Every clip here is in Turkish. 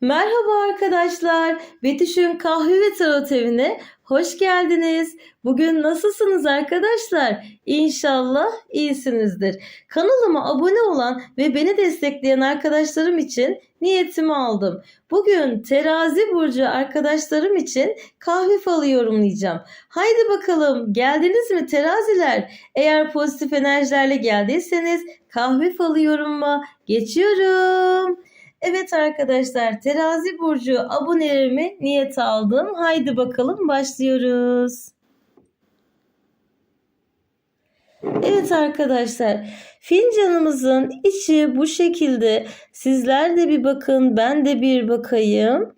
Merhaba arkadaşlar. Betüş'ün kahve ve tarot evine hoş geldiniz. Bugün nasılsınız arkadaşlar? İnşallah iyisinizdir. Kanalıma abone olan ve beni destekleyen arkadaşlarım için niyetimi aldım. Bugün terazi burcu arkadaşlarım için kahve falı yorumlayacağım. Haydi bakalım geldiniz mi teraziler? Eğer pozitif enerjilerle geldiyseniz kahve falı yorumuma geçiyorum. Evet arkadaşlar terazi burcu abonelerimi niyete aldım. Haydi bakalım başlıyoruz. Evet arkadaşlar fincanımızın içi bu şekilde. Sizler de bir bakın ben de bir bakayım.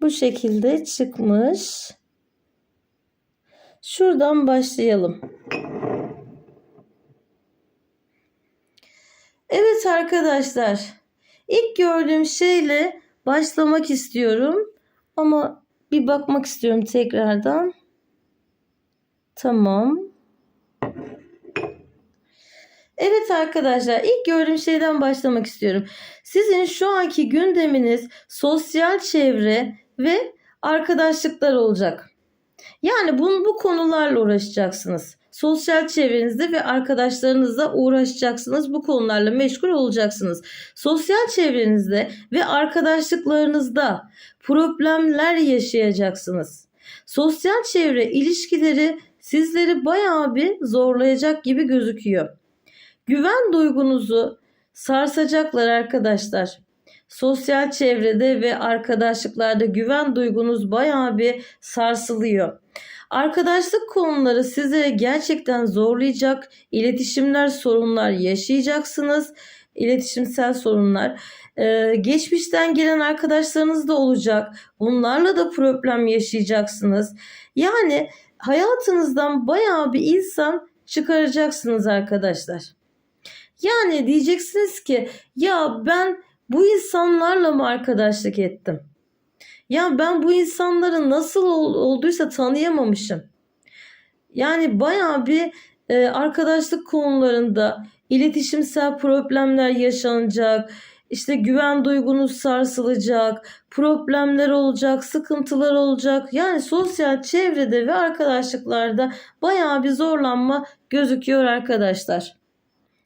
Bu şekilde çıkmış. Şuradan başlayalım. Evet arkadaşlar. ilk gördüğüm şeyle başlamak istiyorum. Ama bir bakmak istiyorum tekrardan. Tamam. Evet arkadaşlar ilk gördüğüm şeyden başlamak istiyorum. Sizin şu anki gündeminiz sosyal çevre ve arkadaşlıklar olacak. Yani bu, bu konularla uğraşacaksınız. Sosyal çevrenizde ve arkadaşlarınızla uğraşacaksınız. Bu konularla meşgul olacaksınız. Sosyal çevrenizde ve arkadaşlıklarınızda problemler yaşayacaksınız. Sosyal çevre ilişkileri sizleri bayağı bir zorlayacak gibi gözüküyor. Güven duygunuzu sarsacaklar arkadaşlar. Sosyal çevrede ve arkadaşlıklarda güven duygunuz bayağı bir sarsılıyor. Arkadaşlık konuları size gerçekten zorlayacak. İletişimler sorunlar yaşayacaksınız. İletişimsel sorunlar. Ee, geçmişten gelen arkadaşlarınız da olacak. Bunlarla da problem yaşayacaksınız. Yani hayatınızdan bayağı bir insan çıkaracaksınız arkadaşlar. Yani diyeceksiniz ki ya ben bu insanlarla mı arkadaşlık ettim? Ya ben bu insanları nasıl ol, olduysa tanıyamamışım. Yani bayağı bir e, arkadaşlık konularında iletişimsel problemler yaşanacak. İşte güven duygunuz sarsılacak, problemler olacak, sıkıntılar olacak. Yani sosyal çevrede ve arkadaşlıklarda bayağı bir zorlanma gözüküyor arkadaşlar.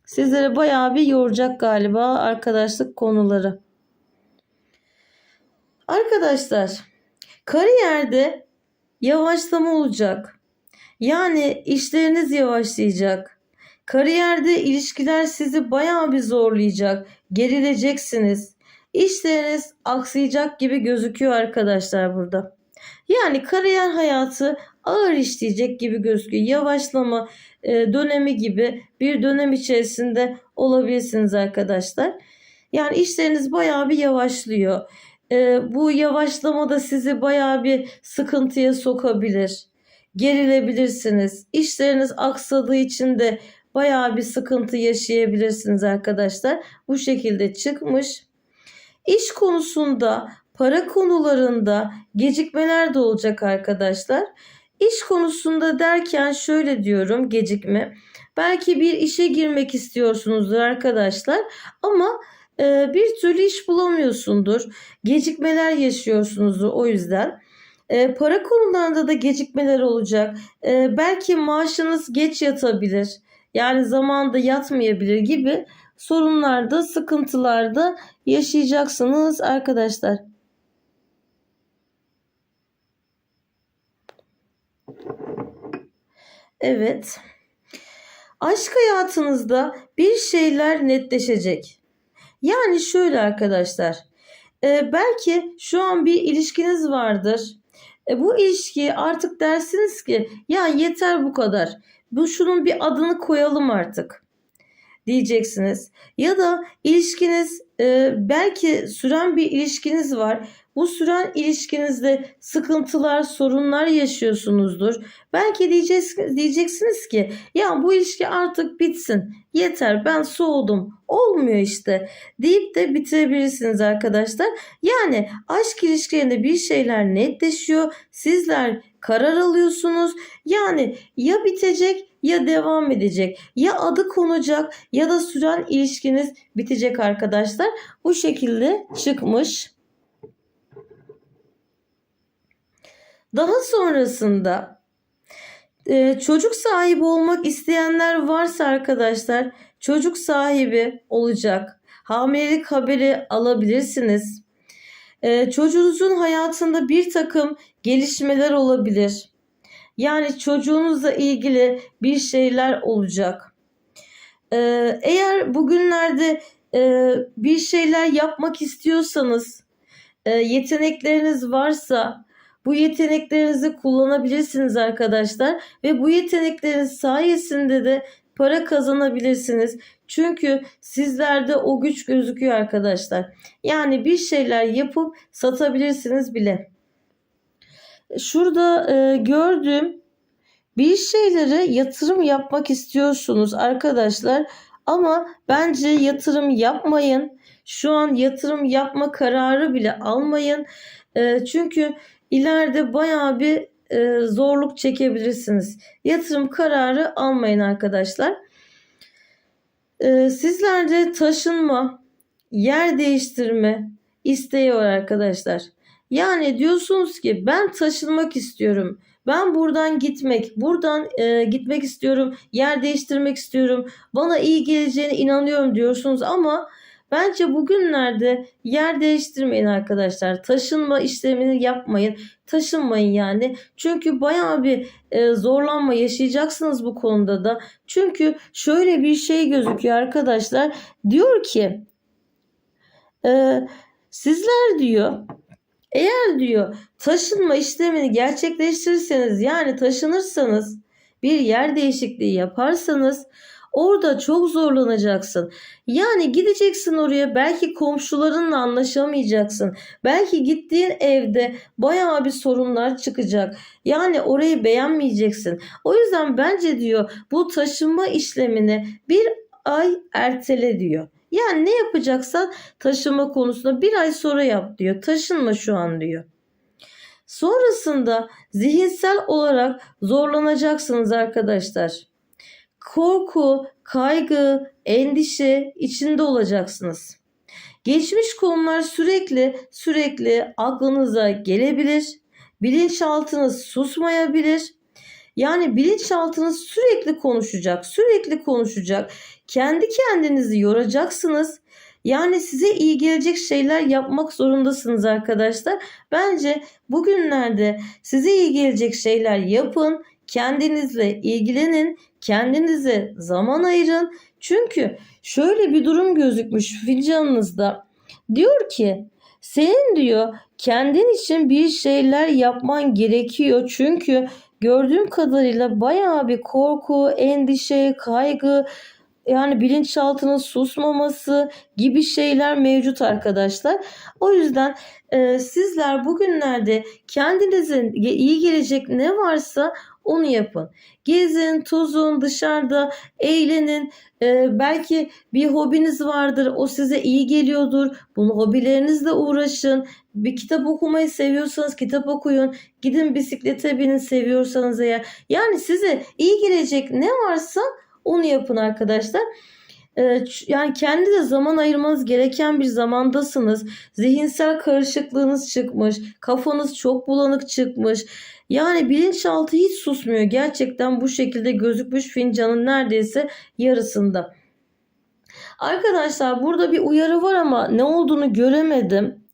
Sizlere bayağı bir yoracak galiba arkadaşlık konuları. Arkadaşlar kariyerde yavaşlama olacak. Yani işleriniz yavaşlayacak. Kariyerde ilişkiler sizi bayağı bir zorlayacak. Gerileceksiniz. İşleriniz aksayacak gibi gözüküyor arkadaşlar burada. Yani kariyer hayatı ağır işleyecek gibi gözüküyor. Yavaşlama dönemi gibi bir dönem içerisinde olabilirsiniz arkadaşlar. Yani işleriniz bayağı bir yavaşlıyor. E, bu yavaşlama da sizi bayağı bir sıkıntıya sokabilir. Gerilebilirsiniz. İşleriniz aksadığı için de bayağı bir sıkıntı yaşayabilirsiniz arkadaşlar. Bu şekilde çıkmış. İş konusunda, para konularında gecikmeler de olacak arkadaşlar. İş konusunda derken şöyle diyorum gecikme. Belki bir işe girmek istiyorsunuzdur arkadaşlar ama e, bir türlü iş bulamıyorsundur. Gecikmeler yaşıyorsunuzdur o yüzden. E, para konularında da gecikmeler olacak. E, belki maaşınız geç yatabilir. Yani zamanda yatmayabilir gibi sorunlarda, sıkıntılarda yaşayacaksınız arkadaşlar. Evet. Aşk hayatınızda bir şeyler netleşecek. Yani şöyle arkadaşlar. E, belki şu an bir ilişkiniz vardır. E, bu ilişkiye artık dersiniz ki ya yeter bu kadar. Bu şunun bir adını koyalım artık diyeceksiniz. Ya da ilişkiniz e, belki süren bir ilişkiniz var. Bu süren ilişkinizde sıkıntılar, sorunlar yaşıyorsunuzdur. Belki diyeceksiniz, diyeceksiniz ki ya bu ilişki artık bitsin. Yeter ben soğudum. Olmuyor işte deyip de bitirebilirsiniz arkadaşlar. Yani aşk ilişkilerinde bir şeyler netleşiyor. Sizler karar alıyorsunuz. Yani ya bitecek ya devam edecek. Ya adı konacak ya da süren ilişkiniz bitecek arkadaşlar. Arkadaşlar bu şekilde çıkmış. Daha sonrasında e, çocuk sahibi olmak isteyenler varsa arkadaşlar çocuk sahibi olacak. Hamilelik haberi alabilirsiniz. E, çocuğunuzun hayatında bir takım gelişmeler olabilir. Yani çocuğunuzla ilgili bir şeyler olacak. E, eğer bugünlerde e, bir şeyler yapmak istiyorsanız, e, yetenekleriniz varsa bu yeteneklerinizi kullanabilirsiniz arkadaşlar ve bu yetenekleriniz sayesinde de para kazanabilirsiniz. Çünkü sizlerde o güç gözüküyor arkadaşlar. Yani bir şeyler yapıp satabilirsiniz bile. Şurada e, gördüğüm bir şeylere yatırım yapmak istiyorsunuz arkadaşlar ama bence yatırım yapmayın. Şu an yatırım yapma kararı bile almayın. E, çünkü ileride bayağı bir e, zorluk çekebilirsiniz. Yatırım kararı almayın arkadaşlar. E, sizlerde taşınma, yer değiştirme isteği var arkadaşlar. Yani diyorsunuz ki ben taşınmak istiyorum. Ben buradan gitmek, buradan e, gitmek istiyorum, yer değiştirmek istiyorum. Bana iyi geleceğine inanıyorum diyorsunuz ama bence bugünlerde yer değiştirmeyin arkadaşlar. Taşınma işlemini yapmayın. Taşınmayın yani. Çünkü bayağı bir e, zorlanma yaşayacaksınız bu konuda da. Çünkü şöyle bir şey gözüküyor arkadaşlar. Diyor ki e, sizler diyor eğer diyor taşınma işlemini gerçekleştirirseniz yani taşınırsanız bir yer değişikliği yaparsanız orada çok zorlanacaksın. Yani gideceksin oraya belki komşularınla anlaşamayacaksın. Belki gittiğin evde bayağı bir sorunlar çıkacak. Yani orayı beğenmeyeceksin. O yüzden bence diyor bu taşınma işlemini bir ay ertele diyor. Yani ne yapacaksan taşınma konusunda bir ay sonra yap diyor. Taşınma şu an diyor. Sonrasında zihinsel olarak zorlanacaksınız arkadaşlar. Korku, kaygı, endişe içinde olacaksınız. Geçmiş konular sürekli sürekli aklınıza gelebilir. Bilinçaltınız susmayabilir. Yani bilinçaltınız sürekli konuşacak, sürekli konuşacak. Kendi kendinizi yoracaksınız. Yani size iyi gelecek şeyler yapmak zorundasınız arkadaşlar. Bence bugünlerde size iyi gelecek şeyler yapın. Kendinizle ilgilenin. Kendinize zaman ayırın. Çünkü şöyle bir durum gözükmüş fincanınızda. Diyor ki senin diyor kendin için bir şeyler yapman gerekiyor. Çünkü gördüğüm kadarıyla bayağı bir korku, endişe, kaygı, yani bilinçaltının susmaması gibi şeyler mevcut arkadaşlar. O yüzden e, sizler bugünlerde kendinize iyi gelecek ne varsa onu yapın. Gezin, tozun, dışarıda eğlenin. Ee, belki bir hobiniz vardır. O size iyi geliyordur. Bunu hobilerinizle uğraşın. Bir kitap okumayı seviyorsanız kitap okuyun. Gidin bisiklete binin seviyorsanız eğer. Yani size iyi gelecek ne varsa onu yapın arkadaşlar. Ee, yani kendi de zaman ayırmanız gereken bir zamandasınız. Zihinsel karışıklığınız çıkmış. Kafanız çok bulanık çıkmış. Yani bilinçaltı hiç susmuyor. Gerçekten bu şekilde gözükmüş fincanın neredeyse yarısında. Arkadaşlar burada bir uyarı var ama ne olduğunu göremedim.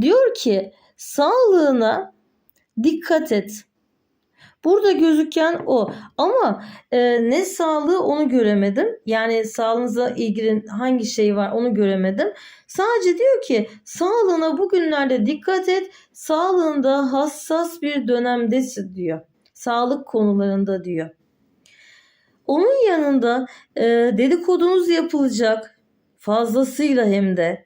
Diyor ki sağlığına dikkat et. Burada gözüken o. Ama e, ne sağlığı onu göremedim. Yani sağlığınıza ilgili hangi şey var onu göremedim. Sadece diyor ki sağlığına bugünlerde dikkat et. Sağlığında hassas bir dönemdesin diyor. Sağlık konularında diyor. Onun yanında e, dedikodunuz yapılacak. Fazlasıyla hem de.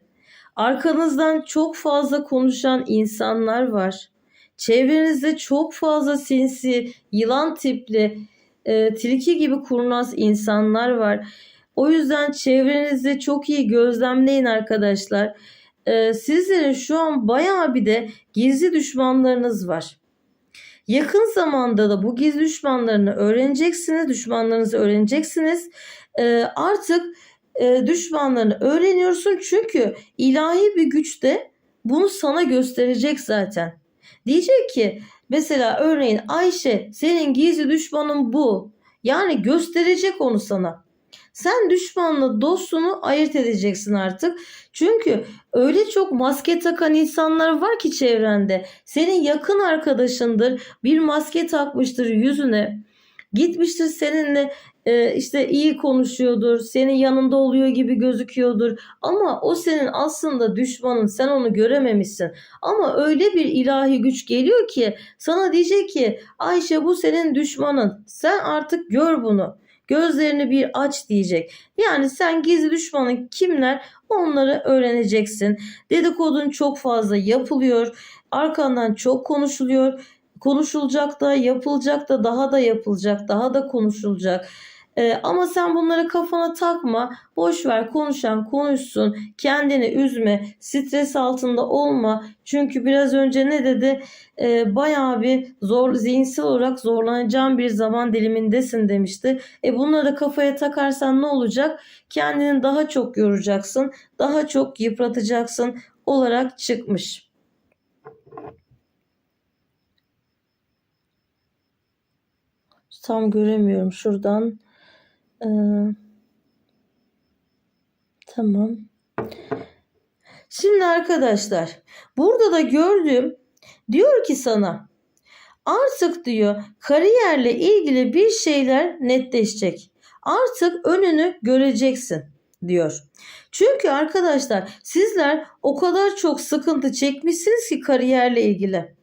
Arkanızdan çok fazla konuşan insanlar var. Çevrenizde çok fazla sinsi, yılan tipli, e, tilki gibi kurnaz insanlar var. O yüzden çevrenizde çok iyi gözlemleyin arkadaşlar. E, sizlerin şu an bayağı bir de gizli düşmanlarınız var. Yakın zamanda da bu gizli düşmanlarını öğreneceksiniz, düşmanlarınızı öğreneceksiniz. E, artık e, düşmanlarını öğreniyorsun çünkü ilahi bir güç de bunu sana gösterecek zaten. Diyecek ki mesela örneğin Ayşe senin gizli düşmanın bu. Yani gösterecek onu sana. Sen düşmanla dostunu ayırt edeceksin artık. Çünkü öyle çok maske takan insanlar var ki çevrende. Senin yakın arkadaşındır. Bir maske takmıştır yüzüne. Gitmiştir seninle e, işte iyi konuşuyordur. Senin yanında oluyor gibi gözüküyordur. Ama o senin aslında düşmanın. Sen onu görememişsin. Ama öyle bir ilahi güç geliyor ki sana diyecek ki Ayşe bu senin düşmanın. Sen artık gör bunu. Gözlerini bir aç diyecek. Yani sen gizli düşmanın kimler onları öğreneceksin. Dedikodun çok fazla yapılıyor. Arkandan çok konuşuluyor. Konuşulacak da yapılacak da daha da yapılacak daha da konuşulacak. Ee, ama sen bunları kafana takma. Boş ver konuşan konuşsun. Kendini üzme. Stres altında olma. Çünkü biraz önce ne dedi? Ee, bayağı bir zor zihinsel olarak zorlanacağın bir zaman dilimindesin demişti. E bunları kafaya takarsan ne olacak? Kendini daha çok yoracaksın. Daha çok yıpratacaksın olarak çıkmış. Tam göremiyorum şuradan. Ee, tamam. Şimdi arkadaşlar burada da gördüğüm diyor ki sana artık diyor kariyerle ilgili bir şeyler netleşecek. Artık önünü göreceksin diyor. Çünkü arkadaşlar sizler o kadar çok sıkıntı çekmişsiniz ki kariyerle ilgili.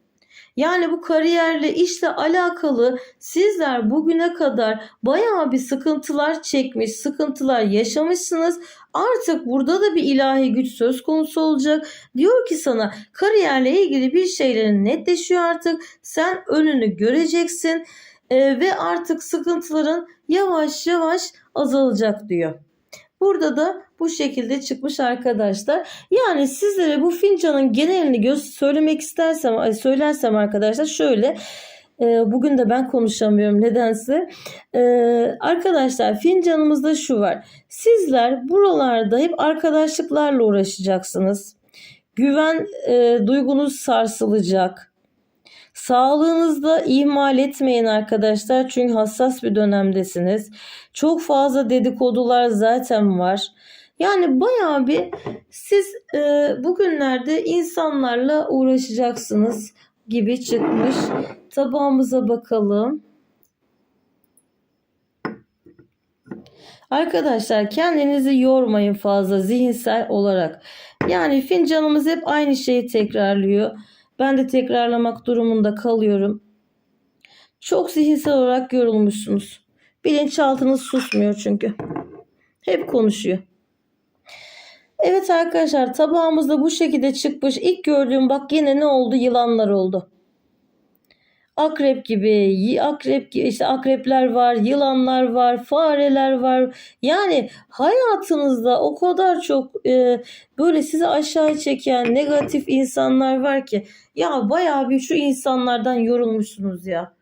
Yani bu kariyerle işle alakalı sizler bugüne kadar bayağı bir sıkıntılar çekmiş, sıkıntılar yaşamışsınız. Artık burada da bir ilahi güç söz konusu olacak. Diyor ki sana kariyerle ilgili bir şeylerin netleşiyor artık. Sen önünü göreceksin e, ve artık sıkıntıların yavaş yavaş azalacak diyor. Burada da bu şekilde çıkmış arkadaşlar. Yani sizlere bu fincanın genelini göz söylemek istersem, söylersem arkadaşlar şöyle. E, bugün de ben konuşamıyorum nedense. E, arkadaşlar fincanımızda şu var. Sizler buralarda hep arkadaşlıklarla uğraşacaksınız. Güven e, duygunuz sarsılacak. Sağlığınızda ihmal etmeyin arkadaşlar çünkü hassas bir dönemdesiniz. Çok fazla dedikodular zaten var. Yani bayağı bir siz e, bugünlerde insanlarla uğraşacaksınız gibi çıkmış. Tabağımıza bakalım. Arkadaşlar kendinizi yormayın fazla zihinsel olarak. Yani fincanımız hep aynı şeyi tekrarlıyor. Ben de tekrarlamak durumunda kalıyorum. Çok zihinsel olarak yorulmuşsunuz. Bilinçaltınız susmuyor çünkü. Hep konuşuyor. Evet arkadaşlar tabağımızda bu şekilde çıkmış. İlk gördüğüm bak yine ne oldu? Yılanlar oldu. Akrep gibi, akrep gibi işte akrepler var, yılanlar var, fareler var. Yani hayatınızda o kadar çok e, böyle sizi aşağı çeken negatif insanlar var ki ya bayağı bir şu insanlardan yorulmuşsunuz ya.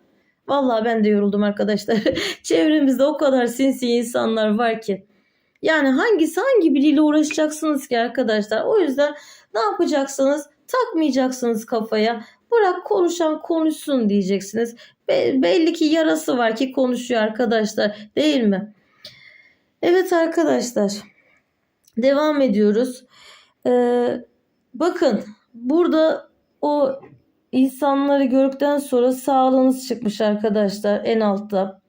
Vallahi ben de yoruldum arkadaşlar. Çevremizde o kadar sinsi insanlar var ki. Yani hangisi hangi biriyle uğraşacaksınız ki arkadaşlar? O yüzden ne yapacaksınız? Takmayacaksınız kafaya. Bırak konuşan konuşsun diyeceksiniz. Be- belli ki yarası var ki konuşuyor arkadaşlar değil mi? Evet arkadaşlar. Devam ediyoruz. Ee, bakın burada o insanları gördükten sonra sağlığınız çıkmış arkadaşlar en altta.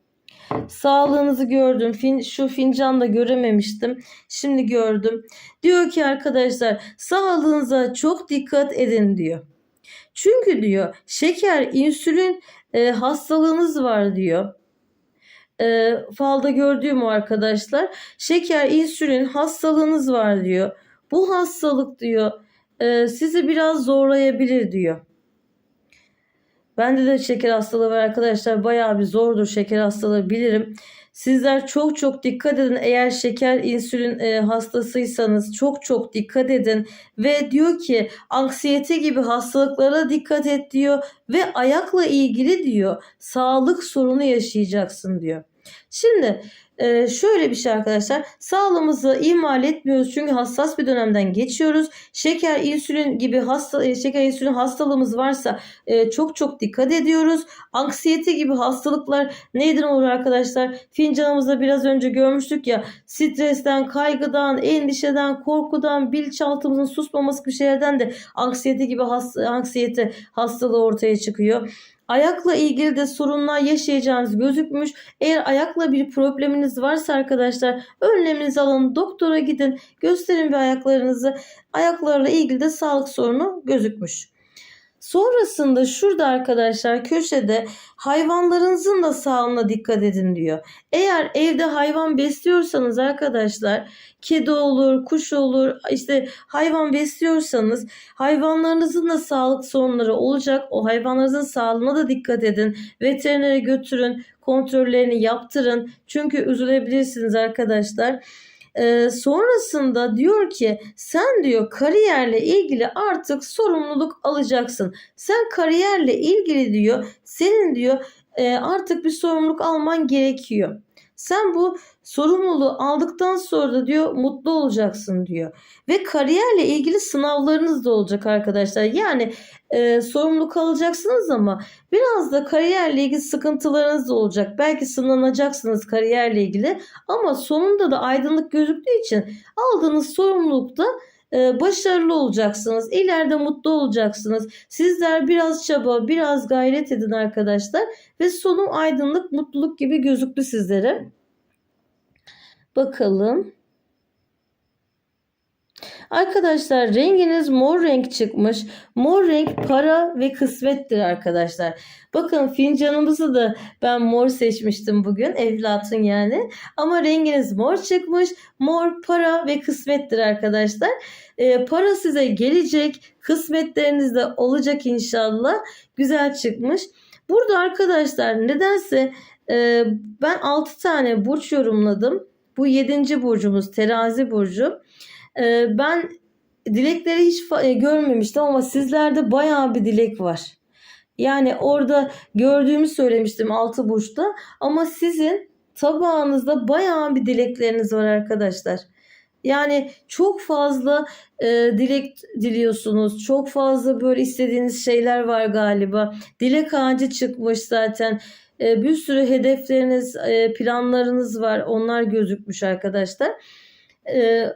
Sağlığınızı gördüm. Fin, şu fincanda görememiştim. Şimdi gördüm. Diyor ki arkadaşlar sağlığınıza çok dikkat edin diyor. Çünkü diyor şeker, insülin e, hastalığınız var diyor. E, falda gördüğüm o arkadaşlar. Şeker, insülin hastalığınız var diyor. Bu hastalık diyor e, sizi biraz zorlayabilir diyor. Bende de şeker hastalığı var arkadaşlar. Bayağı bir zordur şeker hastalığı bilirim. Sizler çok çok dikkat edin. Eğer şeker insülin e, hastasıysanız çok çok dikkat edin. Ve diyor ki anksiyete gibi hastalıklara dikkat et diyor. Ve ayakla ilgili diyor sağlık sorunu yaşayacaksın diyor. Şimdi e, şöyle bir şey arkadaşlar. Sağlığımızı ihmal etmiyoruz çünkü hassas bir dönemden geçiyoruz. Şeker, insülin gibi hasta e, şeker, insülin hastalığımız varsa e, çok çok dikkat ediyoruz. Anksiyete gibi hastalıklar neyden olur arkadaşlar? Fincanımızda biraz önce görmüştük ya stresten, kaygıdan, endişeden, korkudan, bilinçaltımızın susmaması gibi şeylerden de anksiyete gibi has, anksiyete hastalığı ortaya çıkıyor. Ayakla ilgili de sorunlar yaşayacağınız gözükmüş. Eğer ayakla bir probleminiz varsa arkadaşlar önleminizi alın. Doktora gidin. Gösterin bir ayaklarınızı. Ayaklarla ilgili de sağlık sorunu gözükmüş. Sonrasında şurada arkadaşlar köşede hayvanlarınızın da sağlığına dikkat edin diyor. Eğer evde hayvan besliyorsanız arkadaşlar kedi olur, kuş olur işte hayvan besliyorsanız hayvanlarınızın da sağlık sorunları olacak. O hayvanlarınızın sağlığına da dikkat edin. Veterinere götürün, kontrollerini yaptırın. Çünkü üzülebilirsiniz arkadaşlar. Ee, sonrasında diyor ki sen diyor kariyerle ilgili artık sorumluluk alacaksın. Sen kariyerle ilgili diyor senin diyor e, artık bir sorumluluk alman gerekiyor. Sen bu sorumluluğu aldıktan sonra da diyor mutlu olacaksın diyor. Ve kariyerle ilgili sınavlarınız da olacak arkadaşlar. Yani e, sorumluluk alacaksınız ama biraz da kariyerle ilgili sıkıntılarınız da olacak. Belki sınanacaksınız kariyerle ilgili ama sonunda da aydınlık gözüktüğü için aldığınız sorumlulukta e, başarılı olacaksınız. İleride mutlu olacaksınız. Sizler biraz çaba, biraz gayret edin arkadaşlar ve sonum aydınlık, mutluluk gibi gözüktü sizlere. Bakalım. Arkadaşlar renginiz mor renk çıkmış. Mor renk para ve kısmettir arkadaşlar. Bakın fincanımızı da ben mor seçmiştim bugün. Evlatın yani. Ama renginiz mor çıkmış. Mor para ve kısmettir arkadaşlar. Ee, para size gelecek. Kısmetleriniz de olacak inşallah. Güzel çıkmış. Burada arkadaşlar nedense e, ben 6 tane burç yorumladım. Bu 7. burcumuz terazi burcu. Ee, ben dilekleri hiç e, görmemiştim ama sizlerde bayağı bir dilek var. Yani orada gördüğümü söylemiştim altı burçta ama sizin tabağınızda bayağı bir dilekleriniz var arkadaşlar. Yani çok fazla e, dilek diliyorsunuz. Çok fazla böyle istediğiniz şeyler var galiba. Dilek ağacı çıkmış zaten. E, bir sürü hedefleriniz, e, planlarınız var. Onlar gözükmüş arkadaşlar. E,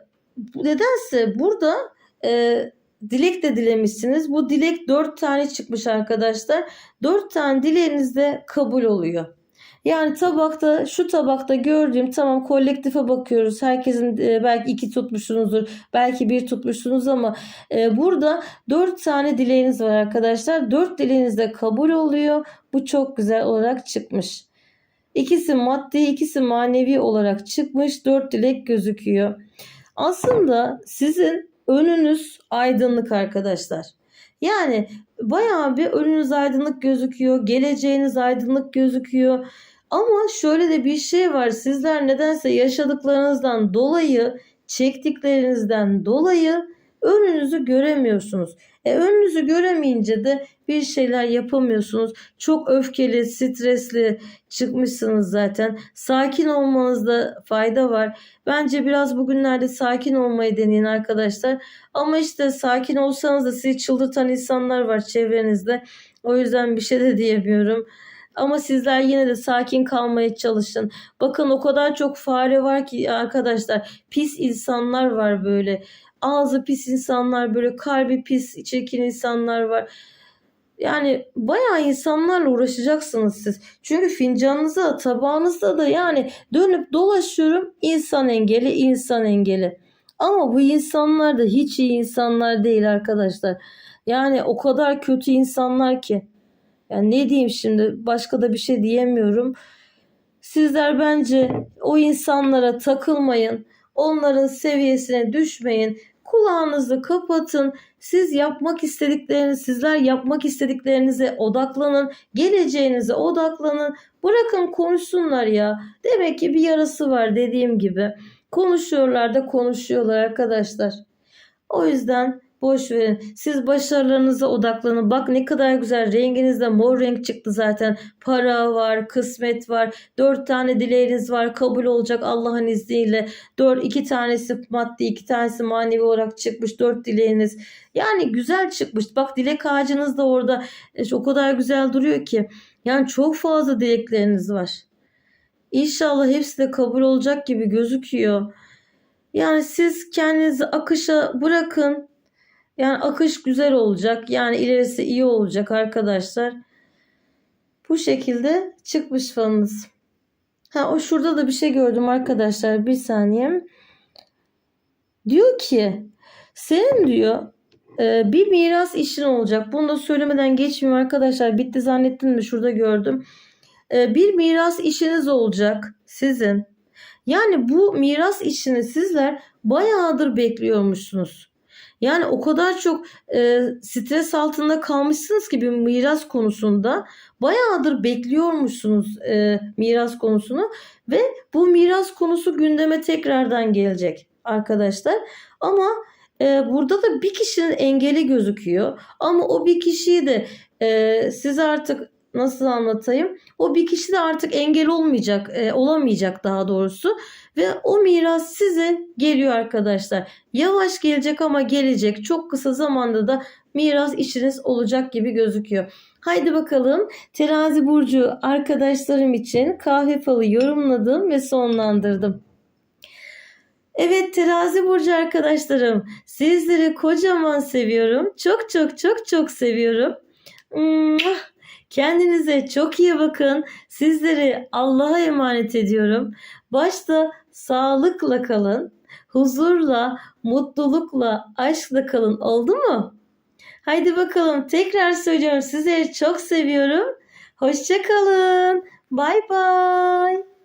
nedense burada e, dilek de dilemişsiniz. Bu dilek dört tane çıkmış arkadaşlar. Dört tane dileğiniz de kabul oluyor. Yani tabakta şu tabakta gördüğüm tamam kolektife bakıyoruz. Herkesin e, belki iki tutmuşsunuzdur. Belki bir tutmuşsunuz ama e, burada dört tane dileğiniz var arkadaşlar. Dört dileğiniz de kabul oluyor. Bu çok güzel olarak çıkmış. İkisi maddi ikisi manevi olarak çıkmış. Dört dilek gözüküyor. Aslında sizin önünüz aydınlık arkadaşlar. Yani bayağı bir önünüz aydınlık gözüküyor. Geleceğiniz aydınlık gözüküyor. Ama şöyle de bir şey var. Sizler nedense yaşadıklarınızdan dolayı, çektiklerinizden dolayı önünüzü göremiyorsunuz. E önünüzü göremeyince de bir şeyler yapamıyorsunuz. Çok öfkeli, stresli çıkmışsınız zaten. Sakin olmanızda fayda var. Bence biraz bugünlerde sakin olmayı deneyin arkadaşlar. Ama işte sakin olsanız da sizi çıldırtan insanlar var çevrenizde. O yüzden bir şey de diyemiyorum. Ama sizler yine de sakin kalmaya çalışın. Bakın o kadar çok fare var ki arkadaşlar. Pis insanlar var böyle. Ağzı pis insanlar böyle kalbi pis çirkin insanlar var. Yani bayağı insanlarla uğraşacaksınız siz. Çünkü fincanınızda tabağınızda da yani dönüp dolaşıyorum insan engeli insan engeli. Ama bu insanlar da hiç iyi insanlar değil arkadaşlar. Yani o kadar kötü insanlar ki. Yani ne diyeyim şimdi başka da bir şey diyemiyorum. Sizler bence o insanlara takılmayın. Onların seviyesine düşmeyin. Kulağınızı kapatın. Siz yapmak istedikleriniz, sizler yapmak istediklerinize odaklanın. Geleceğinize odaklanın. Bırakın konuşsunlar ya. Demek ki bir yarası var dediğim gibi. Konuşuyorlar da konuşuyorlar arkadaşlar. O yüzden Boş verin. Siz başarılarınıza odaklanın. Bak ne kadar güzel. Renginizde mor renk çıktı zaten. Para var, kısmet var. Dört tane dileğiniz var. Kabul olacak Allah'ın izniyle. Dört, iki tanesi maddi, iki tanesi manevi olarak çıkmış. Dört dileğiniz. Yani güzel çıkmış. Bak dilek ağacınız da orada e, o kadar güzel duruyor ki. Yani çok fazla dilekleriniz var. İnşallah hepsi de kabul olacak gibi gözüküyor. Yani siz kendinizi akışa bırakın. Yani akış güzel olacak. Yani ilerisi iyi olacak arkadaşlar. Bu şekilde çıkmış falınız. Ha o şurada da bir şey gördüm arkadaşlar. Bir saniye. Diyor ki senin diyor e, bir miras işin olacak. Bunu da söylemeden geçmeyeyim arkadaşlar. Bitti zannettim de şurada gördüm. E, bir miras işiniz olacak sizin. Yani bu miras işini sizler bayağıdır bekliyormuşsunuz. Yani o kadar çok e, stres altında kalmışsınız ki bir miras konusunda bayağıdır bekliyormuşsunuz e, miras konusunu ve bu miras konusu gündeme tekrardan gelecek arkadaşlar. Ama e, burada da bir kişinin engeli gözüküyor. Ama o bir kişiyi de e, siz artık nasıl anlatayım? O bir kişi de artık engel olmayacak, e, olamayacak daha doğrusu. Ve o miras size geliyor arkadaşlar. Yavaş gelecek ama gelecek. Çok kısa zamanda da miras işiniz olacak gibi gözüküyor. Haydi bakalım terazi burcu arkadaşlarım için kahve falı yorumladım ve sonlandırdım. Evet terazi burcu arkadaşlarım sizleri kocaman seviyorum. Çok çok çok çok seviyorum. Kendinize çok iyi bakın. Sizleri Allah'a emanet ediyorum. Başta sağlıkla kalın, huzurla, mutlulukla, aşkla kalın. Oldu mu? Haydi bakalım tekrar söylüyorum. Sizleri çok seviyorum. Hoşça kalın. Bay bay.